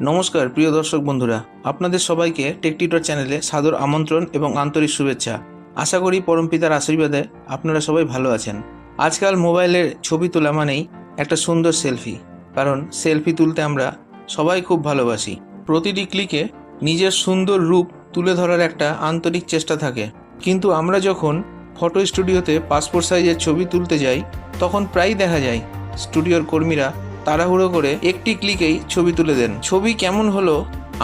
নমস্কার, প্রিয় দর্শক বন্ধুরা। আপনাদের সবাইকে টেকটিটর চ্যানেলে সাদর আমন্ত্রণ এবং আন্তরিক শুভেচ্ছা। আশা করি পরমপিতার আশীর্বাদে আপনারা সবাই ভালো আছেন। আজকাল মোবাইলের ছবি তোলা মানেই একটা সুন্দর সেলফি কারণ সেলফি তুলতে আমরা সবাই খুব ভালোবাসি। প্রতিটি ক্লিকে নিজের সুন্দর রূপ তুলে ধরার একটা আন্তরিক চেষ্টা থাকে। কিন্তু আমরা যখন ফটো স্টুডিওতে পাসপোর্ট সাইজের ছবি তুলতে যাই, তখন প্রায়ই দেখা যায় স্টুডিওর কর্মীরা তাড়াহুড়ো করে একটি ক্লিকেই ছবি তুলে দেন। ছবি কেমন হলো,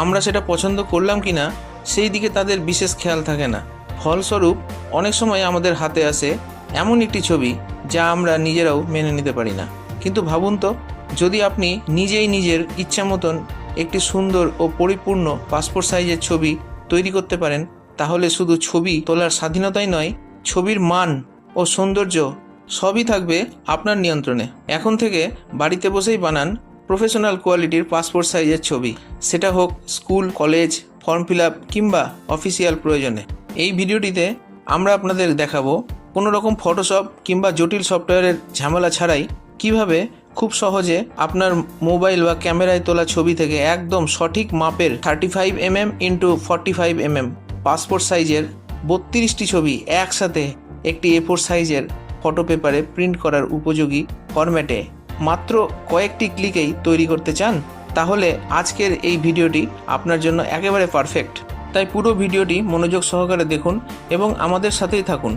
আমরা সেটা পছন্দ করলাম কি না সেই দিকে তাদের বিশেষ খেয়াল থাকে না। ফলস্বরূপ, অনেক সময় আমাদের হাতে আসে এমন একটি ছবি যা আমরা নিজেরাও মেনে নিতে পারি না। কিন্তু ভাবুন তো, যদি আপনি নিজেই নিজের ইচ্ছা মতন একটি সুন্দর ও পরিপূর্ণ পাসপোর্ট সাইজের ছবি তৈরি করতে পারেন, তাহলে শুধু ছবি তোলার স্বাধীনতাই নয়, ছবির মান ও সৌন্দর্য সবই থাকবে আপনার নিয়ন্ত্রণে। এখন থেকে বাড়িতে বসেই বানান প্রফেশনাল কোয়ালিটির পাসপোর্ট সাইজের ছবি। সেটা হোক school, college, form fill up কিংবা অফিসিয়াল প্রয়োজনে। এই ভিডিওটিতে আমরা আপনাদের দেখাবো কোনো রকম ফটোশপ কিংবা জটিল সফটওয়্যারের ঝামেলা ছাড়াই কীভাবে খুব সহজে আপনার মোবাইল বা ক্যামেরায় তোলা ছবি থেকে একদম সঠিক মাপের thirty five M M into forty five M M passport সাইজের বত্রিশটি ছবি একসাথে একটি এ ফোর সাইজের ফটো পেপারে প্রিন্ট করার উপযোগী ফরম্যাটে মাত্র কয়েকটি ক্লিকেই তৈরি করতে চান, তাহলে আজকের এই ভিডিওটি আপনার জন্য একেবারে পারফেক্ট তাই পুরো ভিডিওটি মনোযোগ সহকারে দেখুন এবং আমাদের সাথেই থাকুন।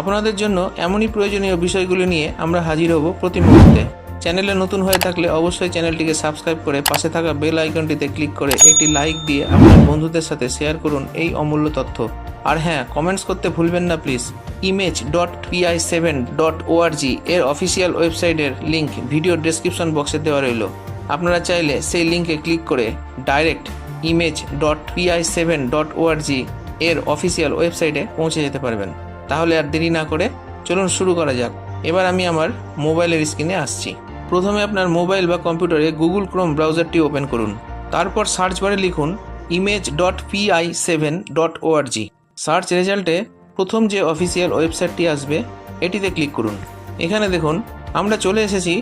আপনাদের জন্য এমনই প্রয়োজনীয় বিষয়গুলি নিয়ে আমরা হাজির হব প্রতি মুহূর্তে। চ্যানেলে নতুন হয়ে থাকলে অবশ্যই চ্যানেলটিকে সাবস্ক্রাইব করে পাশে থাকা বেল আইকনটিতে ক্লিক করে একটি লাইক দিয়ে আপনার বন্ধুদের সাথে শেয়ার করুন এই অমূল্য তথ্য। আর হ্যাঁ কমেন্টস করতে ভুলবেন না please image dot PI seven dot ORG এর অফিসিয়াল ওয়েবসাইটের লিঙ্ক ভিডিও ডেসক্রিপশন বক্সে দেওয়া রইল। আপনারা চাইলে সেই লিঙ্কে ক্লিক করে direct image dot PI seven dot ORG এর অফিসিয়াল ওয়েবসাইটে পৌঁছে যেতে পারবেন। তাহলে আর দেরি না করে চলুন শুরু করা যাক। এবার আমি আমার মোবাইলের স্ক্রিনে আসছি। প্রথমে আপনার মোবাইল বা কম্পিউটারে গুগল ক্রোম ব্রাউজারটি ওপেন করুন। তারপর সার্চ বারে লিখুন image dot PI seven dot ORG search রেজাল্টে প্রথম যে অফিসিয়াল ওয়েবসাইটটি আসবে, এটিতে ক্লিক করুন। এখানে দেখুন, আমরা চলে এসেছি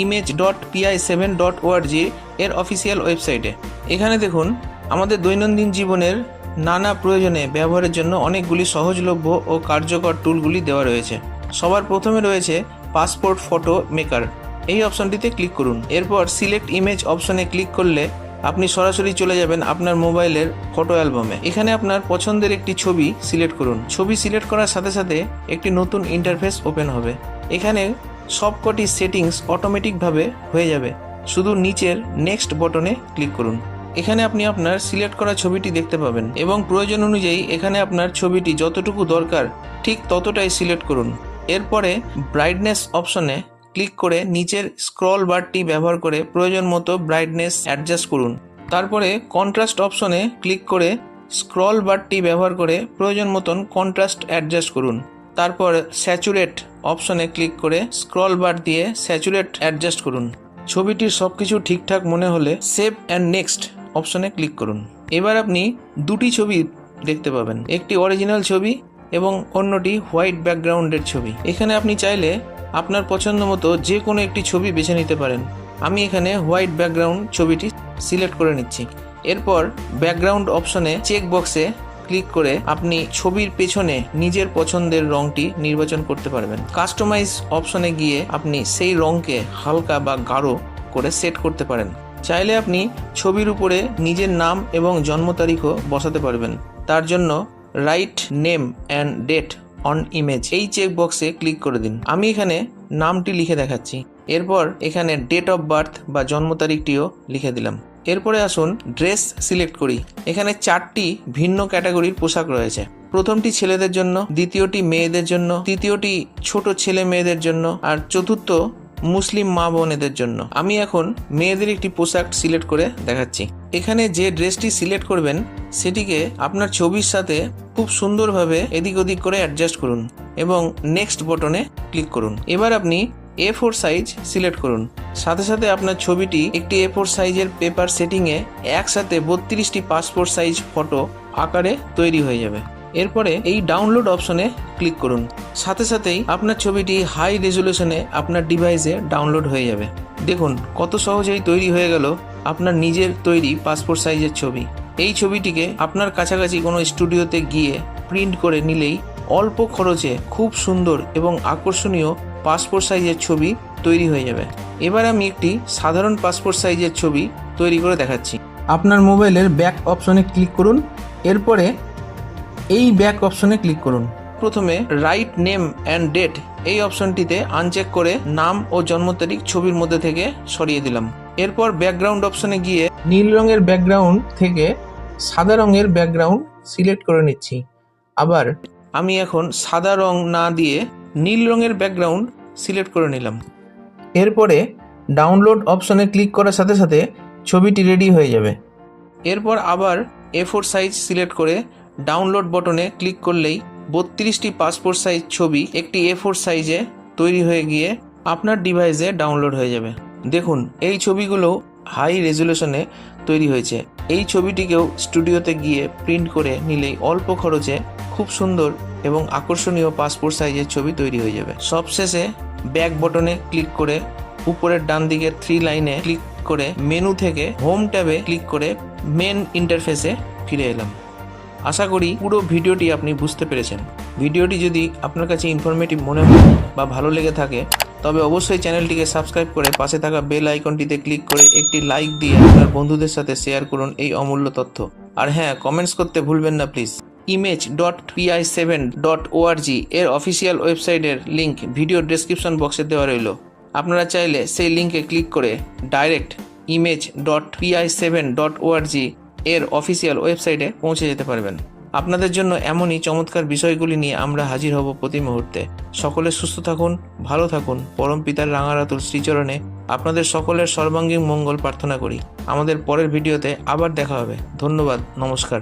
image dot PI seven dot ORG এর অফিসিয়াল ওয়েবসাইটে। এখানে দেখুন, আমাদের দৈনন্দিন জীবনের নানা প্রয়োজনে ব্যবহারের জন্য অনেকগুলি সহজলভ্য ও কার্যকর টুলগুলি দেওয়া রয়েছে। সবার প্রথমে রয়েছে পাসপোর্ট ফটো মেকার। এই অপশনটিতে ক্লিক করুন। এরপর সিলেক্ট ইমেজ অপশনে ক্লিক করলে আপনি সরাসরি চলে যাবেন আপনার মোবাইলের ফটো অ্যালবামে। এখানে আপনার পছন্দের একটি ছবি সিলেক্ট করুন। ছবি সিলেক্ট করার সাথে সাথে একটি নতুন ইন্টারফেস ওপেন হবে। এখানে সবকটি সেটিংস অটোমেটিকভাবে হয়ে যাবে। শুধু নিচের নেক্সট বটনে ক্লিক করুন। এখানে আপনি আপনার সিলেক্ট করা ছবিটি দেখতে পাবেন এবং প্রয়োজন অনুযায়ী এখানে আপনার ছবিটি যতটুকু দরকার ঠিক ততটাই সিলেক্ট করুন। এরপরে ব্রাইটনেস অপশনে ক্লিক করে নিচের স্ক্রল বারটি ব্যবহার করে প্রয়োজন মতো ব্রাইটনেস অ্যাডজাস্ট করুন। তারপরে কন্ট্রাস্ট অপশনে ক্লিক করে স্ক্রল বারটি ব্যবহার করে প্রয়োজন মতন কন্ট্রাস্ট অ্যাডজাস্ট করুন। তারপর স্যাচুরেট অপশনে ক্লিক করে স্ক্রল বার দিয়ে স্যাচুরেট অ্যাডজাস্ট করুন। ছবিটির সব কিছু ঠিকঠাক মনে হলে সেভ অ্যান্ড নেক্সট অপশনে ক্লিক করুন। এবার আপনি দুটি ছবি দেখতে পাবেন। একটি অরিজিনাল ছবি এবং অন্যটি হোয়াইট ব্যাকগ্রাউন্ডের ছবি। এখানে আপনি চাইলে আপনার পছন্দ মতো যে কোনো একটি ছবি বেছে নিতে পারেন। আমি এখানে হোয়াইট ব্যাকগ্রাউন্ড ছবিটি সিলেক্ট করে নিচ্ছি। এরপর ব্যাকগ্রাউন্ড অপশনে চেক বক্সে ক্লিক করে আপনি ছবির পেছনে নিজের পছন্দের রংটি নির্বাচন করতে পারবেন। কাস্টমাইজ অপশনে গিয়ে আপনি সেই রংকে হালকা বা গাঢ় করে সেট করতে পারেন। চাইলে আপনি ছবির উপরে নিজের নাম এবং জন্ম তারিখও বসাতে পারবেন। তার জন্য write name and date on image এই চেক বক্সে ক্লিক করে দিন। আমি এখানে নামটি লিখে দেখাচ্ছি। এরপর এখানে ডেট অফ বার্থ বা জন্ম তারিখটিও লিখে দিলাম। এরপরে আসুন ড্রেস সিলেক্ট করি। এখানে চারটি ভিন্ন ক্যাটাগরির পোশাক রয়েছে। প্রথমটি ছেলেদের জন্য, দ্বিতীয়টি মেয়েদের জন্য, তৃতীয়টি ছোট ছেলে মেয়েদের জন্য, আর চতুর্থ মুসলিম মা বোনেদের জন্য। আমি এখন মেয়েদের একটি পোশাক সিলেক্ট করে দেখাচ্ছি। এখানে যে ড্রেসটি সিলেক্ট করবেন, সেটিকে আপনার ছবির সাথে খুব সুন্দরভাবে এদিক ওদিক করে অ্যাডজাস্ট করুন এবং নেক্সট বটনে ক্লিক করুন। এবার আপনি এ ফোর সাইজ সিলেক্ট করুন। সাথে সাথে আপনার ছবিটি একটি এ ফোর সাইজের পেপার সেটিংয়ে একসাথে বত্রিশটি পাসপোর্ট সাইজ ফটো আকারে তৈরি হয়ে যাবে। এরপরে এই ডাউনলোড অপশনে ক্লিক করুন। সাথে সাথেই আপনার ছবিটি হাই রেজলিউশনে আপনার ডিভাইসে ডাউনলোড হয়ে যাবে। দেখুন, কত সহজেই তৈরি হয়ে গেল আপনার নিজের তৈরি পাসপোর্ট সাইজের ছবি। এই ছবিটিকে আপনার কাছাকাছি কোনো স্টুডিওতে গিয়ে প্রিন্ট করে নিলেই অল্প খরচে খুব সুন্দর এবং আকর্ষণীয় পাসপোর্ট সাইজের ছবি তৈরি হয়ে যাবে। এবার আমি একটি সাধারণ পাসপোর্ট সাইজের ছবি তৈরি করে দেখাচ্ছি। আপনার মোবাইলের ব্যাক অপশনে ক্লিক করুন। এরপরে এই ব্যাক অপশনে ক্লিক করুন। প্রথমে রাইট নেম অ্যান্ড ডেট এই অপশনটিতে আনচেক করে নাম ও জন্ম তারিখ ছবির মধ্যে থেকে সরিয়ে দিলাম। এরপর ব্যাকগ্রাউন্ড অপশনে গিয়ে নীল রঙের ব্যাকগ্রাউন্ড থেকে সাদা রঙের ব্যাকগ্রাউন্ড সিলেক্ট করে নিচ্ছি। আবার আমি এখন সাদা রং না দিয়ে নীল রঙের ব্যাকগ্রাউন্ড সিলেক্ট করে নিলাম। এরপরে ডাউনলোড অপশনে ক্লিক করার সাথে সাথে ছবিটি রেডি হয়ে যাবে। এরপর আবার এ ফোর সাইজ সিলেক্ট করে ডাউনলোড বটনে ক্লিক করলেই বত্রিশটি পাসপোর্ট সাইজ ছবি একটি এ ফোর সাইজে তৈরি হয়ে গিয়ে আপনার ডিভাইসে ডাউনলোড হয়ে যাবে। দেখুন, এই ছবিগুলো হাই রেজলিউশনে তৈরি হয়েছে। এই ছবিটিকেও স্টুডিওতে গিয়ে প্রিন্ট করে নিলেই অল্প খরচে খুব সুন্দর এবং আকর্ষণীয় পাসপোর্ট সাইজের ছবি তৈরি হয়ে যাবে। সবশেষে ব্যাক বটনে ক্লিক করে উপরের ডান দিকের থ্রি লাইনে ক্লিক করে মেনু থেকে হোম ট্যাবে ক্লিক করে মেন ইন্টারফেসে ফিরে এলাম। আশা করি পুরো ভিডিওটি আপনি বুঝতে পেরেছেন। ভিডিওটি যদি আপনার কাছে ইনফরমেটিভ মনে হয় বা ভালো লেগে থাকে, তবে অবশ্যই চ্যানেলটিকে সাবস্ক্রাইব করে পাশে থাকা বেল আইকনটিতে ক্লিক করে একটি লাইক দিয়ে আপনার বন্ধুদের সাথে শেয়ার করুন এই অমূল্য তথ্য। আর হ্যাঁ কমেন্টস করতে ভুলবেন না please image dot PI seven dot ORG এর অফিসিয়াল ওয়েবসাইটের লিংক ভিডিও ডেসক্রিপশন বক্সে দেওয়া রইল। আপনারা চাইলে সেই লিঙ্কে ক্লিক করে direct image dot PI seven dot ORG এর অফিসিয়াল ওয়েবসাইটে পৌঁছে যেতে পারবেন। আপনাদের জন্য এমনই চমৎকার বিষয়গুলি নিয়ে আমরা হাজির হব প্রতি মুহূর্তে। সকলে সুস্থ থাকুন, ভালো থাকুন। পরম পিতার রাঙারাতুল শ্রীচরণে আপনাদের সকলের সর্বাঙ্গীন মঙ্গল প্রার্থনা করি। আমাদের পরের ভিডিওতে আবার দেখা হবে। ধন্যবাদ, নমস্কার।